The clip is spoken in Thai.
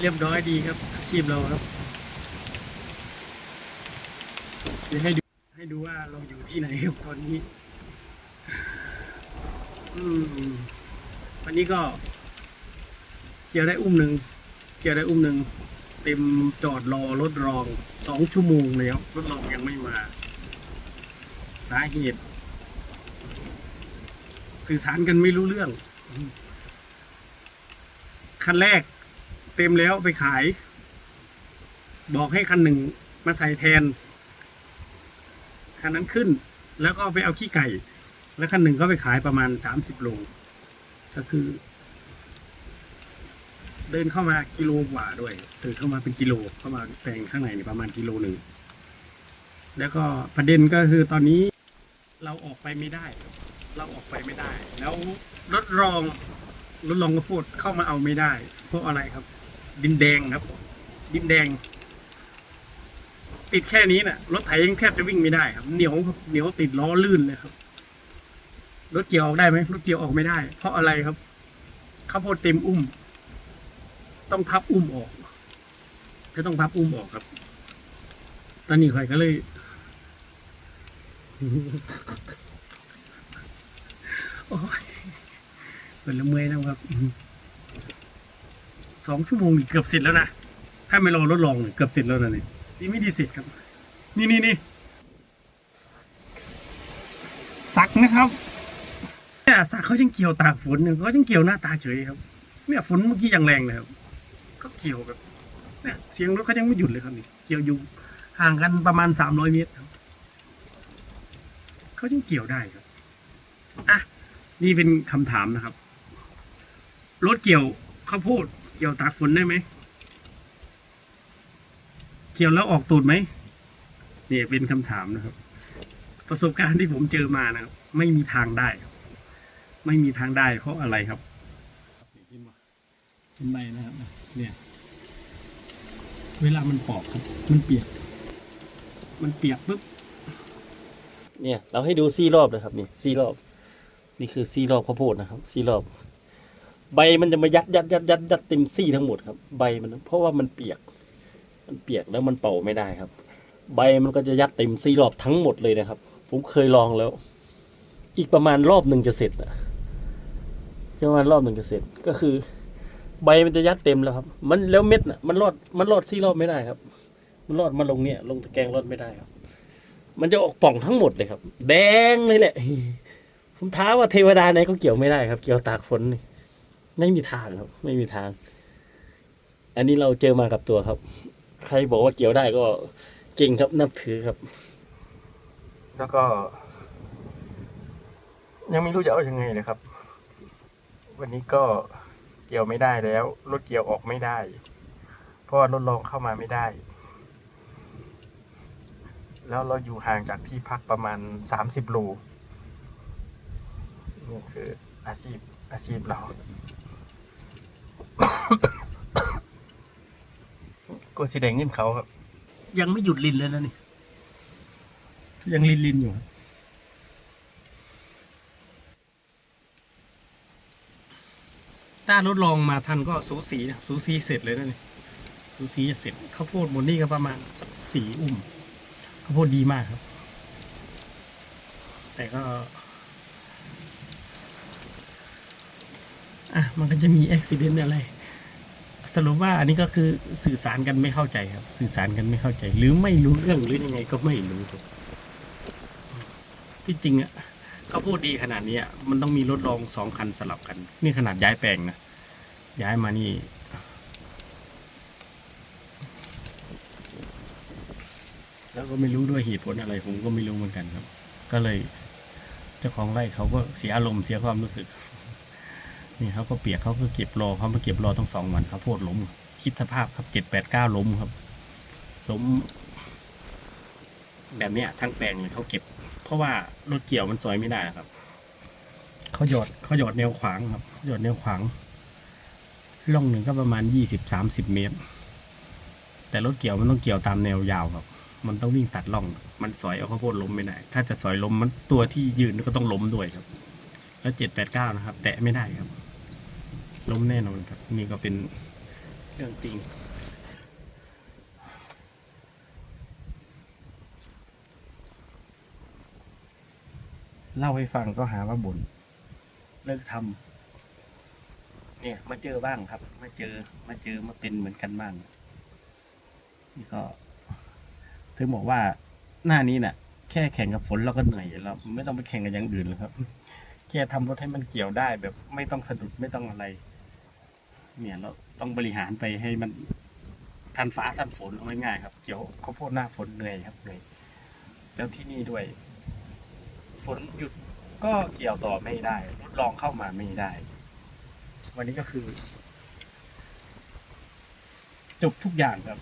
เรียบร้อยดีครับ อาชีพเราครับเดี๋ยวให้ดูให้ดูว่าเราอยู่ที่ไหนครับตอนนี้ อืมวันนี้ก็เกี่ยวได้อุ้มหนึ่งเกี่ยวได้อุ้มหนึ่งเต็มจอดรอรถรองสองชั่วโมงแล้วรถรองยังไม่มา สาเหตุ สื่อสารกันไม่รู้เรื่อง คันแรก เต็มแล้วไปขาย บอกให้คันหนึ่งมาใส่แทน คันนั้นขึ้น แล้วก็ไปเอาขี้ไก่ แล้วคันหนึ่งก็ไปขายประมาณสามสิบโล ก็คือ เดินเข้ามากิโลกว่าด้วยเดินเข้ามาเป็นกิโลเข้ามาแปลงข้างในนี่ประมาณกิโลหนึ่งแล้วก็ประเด็นก็คือตอนนี้เราออกไปไม่ได้ เราออกไปไม่ได้ แล้วรถรองรถรองกระโพดเข้ามาเอาไม่ได้ เพราะอะไรครับ ดินแดงครับ ดินแดง ติดแค่นี้น่ะ รถไถยังแทบจะวิ่งไม่ได้ครับเหนียวครับเหนียวติดล้อลื่นเลยครับ รถเกี่ยวออกได้ไหมรถเกี่ยวออกไม่ได้ เพราะอะไรครับข้าวโพดเต็มอุ้ม ต้องพับอุ้มออกก็ต้องพับอุ้มออกครับ ตอนนี้ข่อยก็เลยโอ้ยเป็นละเมอยนะครับ สองชั่วโมงนี่เกือบเสร็จแล้วนะ ถ้าไม่รอรถรองเนี่ยเกือบเสร็จแล้วนะนี่นี่ไม่ดีเสร็จครับ นี่นี่นี่สักนะครับเนี่ยสักเขายังเกี่ยวตากฝนเนี่ยเขายังเกี่ยวหน้าตาเฉยครับ เนี่ยฝนเมื่อกี้ยังแรงเลยครับก็เกี่ยวแบบเนี่ยเสียงรถเขายังไม่หยุดเลยครับนี่เกี่ยวอยู่ห่างกันประมาณสามร้อยเมตรครับเขายังเกี่ยวได้ครับอะนี่เป็นคำถามนะครับ รถเกี่ยวข้าวโพด เกี่ยวตากฝนได้ไหม เกี่ยวแล้วออกตูดไหมเนี่ยเป็นคำถามนะครับ ประสบการณ์ที่ผมเจอมานะครับ ไม่มีทางได้ครับไม่มีทางได้เพราะอะไรครับเห็นไหมเห็นไหมนะครับเนี่ย เวลามันปอกครับ มันเปียก มันเปียกปุ๊บเนี่ย เราให้ดูซี่รอบนะครับนี่ซี่รอบ นี่คือซี่รอบข้าวโพดนะครับซี่รอบ ใบมันจะมายัดยัดยัดยัดยัดเต็มซี่ทั้งหมดครับ ใบมัน เพราะว่ามันเปียก มันเปียกแล้วมันเป่าไม่ได้ครับ ใบมันก็จะยัดเต็มซี่รอบทั้งหมดเลยนะครับ ผมเคยลองแล้ว อีกประมาณรอบหนึ่งจะเสร็จอะจะประมาณรอบหนึ่งจะเสร็จก็คือ ใบมันจะยัดเต็มแล้วครับ มันแล้วเม็ดน่ะมันรอดมันรอดซี่รอบไม่ได้ครับ มันรอดมาลงเนี่ย ลงตะแกรงรอดไม่ได้ครับ มันจะออกป่องทั้งหมดเลยครับ แดงเลยแหละ ผมท้าว่าเทวดาไหนก็เกี่ยวไม่ได้ครับ เกี่ยวตากฝนนี่ ไม่มีทางครับ ไม่มีทาง อันนี้เราเจอมากับตัวครับ ใครบอกว่าเกี่ยวได้ก็เก่งครับนับถือครับ แล้วก็ ยังไม่รู้จะเอาอยัางไงเลยครับ วันนี้ก็เกี่ยวไม่ได้แล้วรถเกี่ยวออกไม่ได้ เพราะว่ารถรองเข้ามาไม่ได้ แล้วเราอยู่ห่างจากที่พักประมาณสามสิบโลนี่คืออาชีพอาชีพเรา กลัวสีแดงเงินเขาครับ ยังไม่หยุดลินเลยนะนี่ ยังลินลินอยู่ ถ้ารถรองมาทันก็สูสีนะสูสีเสร็จเลยนะนี่สูสีจะเสร็จข้าวโพดบนนี่ก็ประมาณสักสี่อุ้มข้าวโพดดีมากครับ แต่ก็อะมันก็จะมีอุบิเหตุอะไร สรุปว่าอันนี้ก็คือสื่อสารกันไม่เข้าใจครับ สื่อสารกันไม่เข้าใจ หรือไม่รู้เรื่องหรือยังไงก็ไม่รู้ครับที่จริงอะเขาพูดดีขนาดนี้มันต้องมีรถรองสองคันสลับกัน นี่ขนาดย้ายแปลงนะย้ายมานี่แล้วก็ไม่รู้ด้วยเหตุผลอะไรผมก็ไม่รู้เหมือนกันครับ ก็เลยเจ้าของไร่เขาก็เสียอารมณ์เสียความรู้สึก นี่เขาก็เปียกเขาก็เก็บรอเขามาเก็บรอต้องสองวันเขาวโพดล้มคิดสภาพครับเจ็ดแปดเก้าล้มครับล้ม แบบเนี้ยทั้งแปลงเลยเขาเก็บ เพราะว่ารถเกี่ยวมันซอยไม่ได้ครับเขาหยอดเขาหยอดแนวขวางครับหยอดแนวขวางล่องหนึ่งก็ประมาณยี่สิบสามสิบเมตร แต่รถเกี่ยวมันต้องเกี่ยวตามแนวยาวครับ มันต้องวิ่งตัดล่อง มันสอยเอาข้าวโพดล้มไม่ได้ถ้าจะสอยล้มมันตัวที่ยืนก็ต้องล้มด้วยครับ แล้วเจ็ดแปดเก้านะครับ แตะไม่ได้ครับ ล้มแน่นอนครับ นี่ก็เป็นเรื่องจริง เล่าให้ฟังก็หาว่าบ่นเลิกทำเนี่ย มาเจอบ้างครับ มาเจอมาเจอมาเป็นเหมือนกันบ้าง นี่ก็ถึงบอกว่าหน้านี้น่ะ แค่แข่งกับฝนเราก็เหนื่อยแล้ว ไม่ต้องไปแข่งกับอย่างอื่นเลยครับแค่ทำรถให้มันเกี่ยวได้แบบไม่ต้องสะดุดไม่ต้องอะไร เนี่ยเราต้องบริหารไปให้มันทันฟ้าทันฝนเอาง่ายๆครับเกี่ยวข้าวโพดหน้าฝนเหนื่อยครับเหนื่อยแล้วที่นี่ด้วย ฝนหยุดก็เกี่ยวต่อไม่ได้รถรองเข้ามาไม่ได้ วันนี้ก็คือ จบทุกอย่างครับ